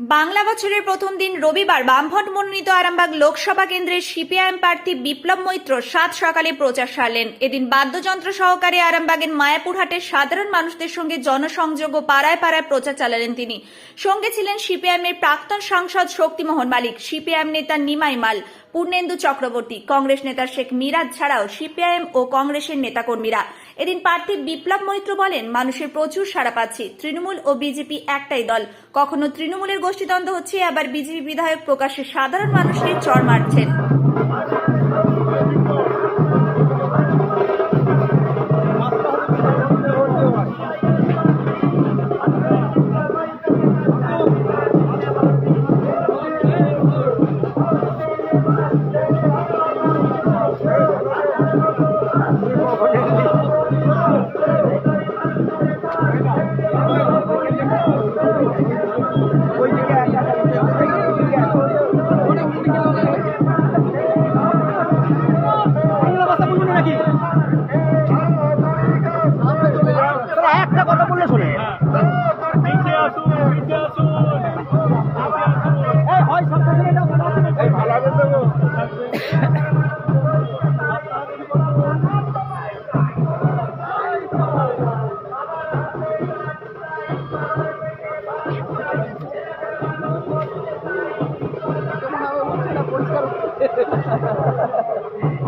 বাংলা বছরের প্রথম দিন রবিবার বামফ্রন্ট মনোনীত আরামবাগ লোকসভা কেন্দ্রের সিপিআইএম প্রার্থী বিপ্লব মৈত্র সাত সকালে প্রচার সারলেন। এদিন বাদ্যযন্ত্র সহকারে আরামবাগের মায়াপুরহাটের সাধারণ মানুষদের সঙ্গে জনসংযোগ ও পাড়ায় পাড়ায় প্রচার চালালেন তিনি। সঙ্গে ছিলেন সিপিআইএমের প্রাক্তন সাংসদ শক্তিমোহন মালিক, সিপিআইএম নেতা নিমাই মাল পূর্ণেন্দু চক্রবর্তী, কংগ্রেস নেতা শেখ মিরাজ ছাড়াও সিপিআইএম ও কংগ্রেসের নেতাকর্মীরা। এদিন প্রার্থী বিপ্লব মৈত্র বলেন, মানুষের প্রচুর সাড়া পাচ্ছি। তৃণমূল ও বিজেপি একটাই দল। কখনো তৃণমূলের গোষ্ঠীদ্বন্দ্ব হচ্ছে, আবার বিজেপি বিধায়ক প্রকাশ্যে সাধারণ মানুষকে চর মারছেন।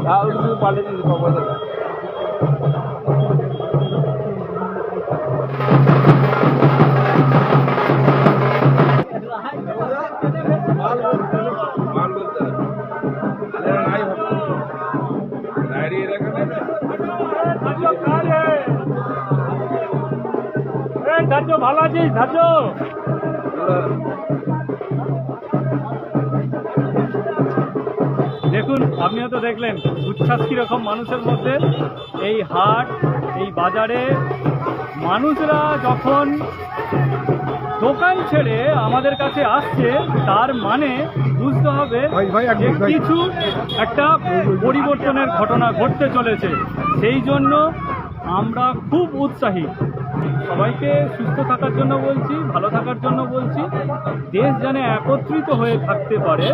তাও শুধু পাল্টে দিতে পারব ধার্য ভালো আছিস? ধার্য দেখুন আপনি হয়তো দেখলেন উচ্ছ্বাস কীরকম মানুষের মধ্যে। এই হাট এই বাজারে মানুষরা যখন দোকান ছেড়ে আমাদের কাছে আসছে তার মানে বুঝতে হবে কিছু একটা পরিবর্তনের ঘটনা ঘটতে চলেছে। সেই জন্য আমরা খুব উৎসাহী। সবাইকে সুস্থ থাকার জন্য বলছি, ভালো থাকার জন্য বলছি। দেশ যেন একত্রিত হয়ে থাকতে পারে,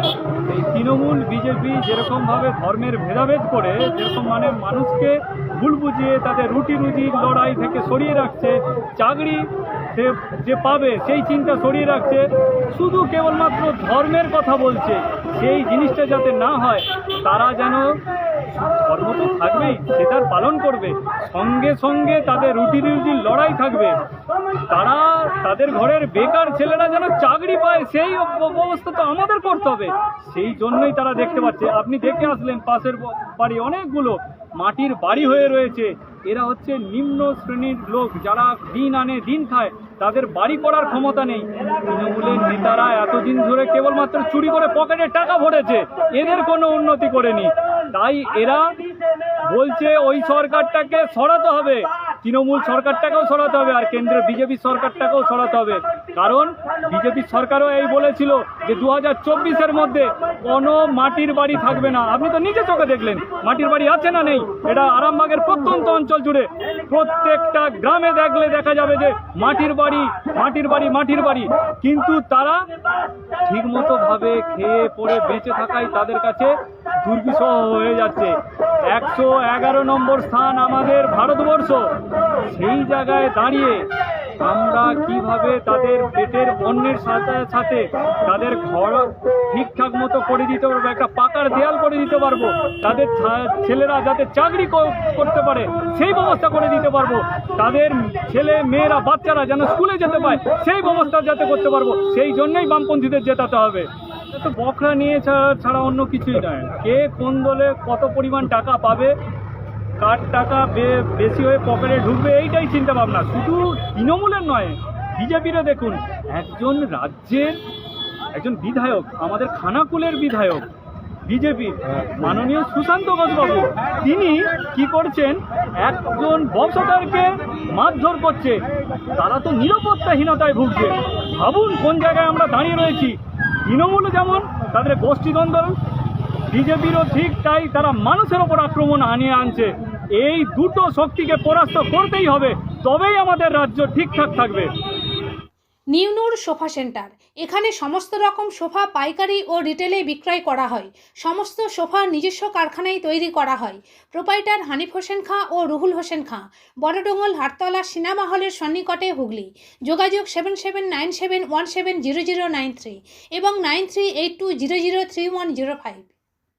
এই তৃণমূল, বিজেপি যেরকমভাবে ধর্মের ভেদাভেদ করে, যেরকম মানে মানুষকে ভুল বুঝিয়ে তাদের রুটি রুজির লড়াই থেকে সরিয়ে রাখছে, চাকরি সে যে পাবে সেই চিন্তা সরিয়ে রাখছে। শুধু কেবলমাত্র ধর্মের কথা বলছে। সেই জিনিসটা যাতে না হয়, তারা যেন ধর্ম তো থাকবেই সেটার পালন করবে। সঙ্গে সঙ্গে তাদের রুটি রুজির লড়াই থাকবে। তারা, তাদের ঘরের বেকার ছেলেরা যেন চাকরি পায়, সেই অব- ব্যবস্থা তো আমাদের করতে হবে। সেই জন্যই তারা দেখতে পাচ্ছে। আপনি দেখে আসলেন, পাশের বাড়ি অনেকগুলো মাটির বাড়ি হয়ে রয়েছে। এরা হচ্ছে নিম্ন শ্রেণির লোক যারা দিন আনে দিন খায়, তাদের বাড়ি করার ক্ষমতা নেই। তৃণমূলের নেতারা এতদিন ধরে কেবলমাত্র চুরি করে পকেটে টাকা ভরেছে, এদের কোনো উন্নতি করেনি। তাই এরা বলছে ওই সরকারটাকে সরাতে হবে, তৃণমূল সরকারটাকেও সরাতে হবে, আর কেন্দ্রের বিজেপি সরকারটাকেও সরাতে হবে। কারণ বিজেপি সরকারও এই বলেছিল যে দু হাজার চব্বিশের মধ্যে কোনো মাটির বাড়ি থাকবে না। আপনি তো নিজে চোখে দেখলেন, মাটির বাড়ি আছে না নেই? এটা আরামবাগের প্রত্যন্ত অঞ্চল জুড়ে। প্রত্যেকটা গ্রামে দেখলে দেখা যাবে যে মাটির বাড়ি মাটির বাড়ি মাটির বাড়ি। কিন্তু তারা ঠিকমতো ভাবে খেয়ে পড়ে বেঁচে থাকাই তাদের কাছে দুর্বিষহ হয়ে যাচ্ছে। একশো এগারো নম্বর স্থান আমাদের ভারতবর্ষ। সেই জায়গায় দাঁড়িয়ে আমরা কীভাবে তাদের পেটের অন্যের সাথে সাথে তাদের ঘর ঠিকঠাক মতো করে দিতে পারব, একটা পাকার দেয়াল করে দিতে পারব, তাদের ছেলেরা যাতে চাকরি করতে পারে, সেই ব্যবস্থা করে দিতে পারব, তাদের ছেলে মেয়েরা, বাচ্চারা যেন স্কুলে যেতে পায়, সেই ব্যবস্থা যাতে করতে পারব, সেই জন্যই বামপন্থীদের জেতাতে হবে। তো বকরা নিয়ে ছাড়া অন্য কিছুই নয়। কে কোন দলে কত পরিমাণ টাকা পাবে কার টাকা বেশি হয়ে পকেটে ঢুকবে এইটাই চিন্তা ভাবনা। শুধু তৃণমূলের নয়, বিজেপিরও দেখুন, একজন রাজ্যের একজন বিধায়ক, আমাদের খানাকুলের বিধায়ক, বিজেপি, মাননীয় সুশান্ত ঘোষবাবু, তিনি কি করছেন? একজন ব্যবসাদারকে মারধর করছে। তারা তো নিরাপত্তাহীনতায় ভুগছে। ভাবুন কোন জায়গায় আমরা দাঁড়িয়ে রয়েছি। তৃণমূলও যেমন তাদের গোষ্ঠীদ্বন্দ্ব বিজেপিরও ঠিক তাই তারা মানুষের ওপর আক্রমণ আনিয়ে আনছে। এই দুটো শক্তিকে পরাস্ত করতেই হবে, তবেই আমাদের রাজ্য ঠিকঠাক থাকবে। নিউনুর সোফা সেন্টার। এখানে সমস্ত রকম সোফা পাইকারি ও রিটেলে বিক্রয় করা হয়। সমস্ত সোফা নিজস্ব কারখানায় তৈরি করা হয়। প্রোপাইটার হানিফ হোসেন খাঁ ও রুহুল হোসেন খাঁ। বড়ডোঙ্গল হাটতলা সিনেমা হলের সন্নিকটে হুগলি। যোগাযোগ seven seven nine seven one seven zero zero nine three এবং nine three eight two zero zero three one zero five.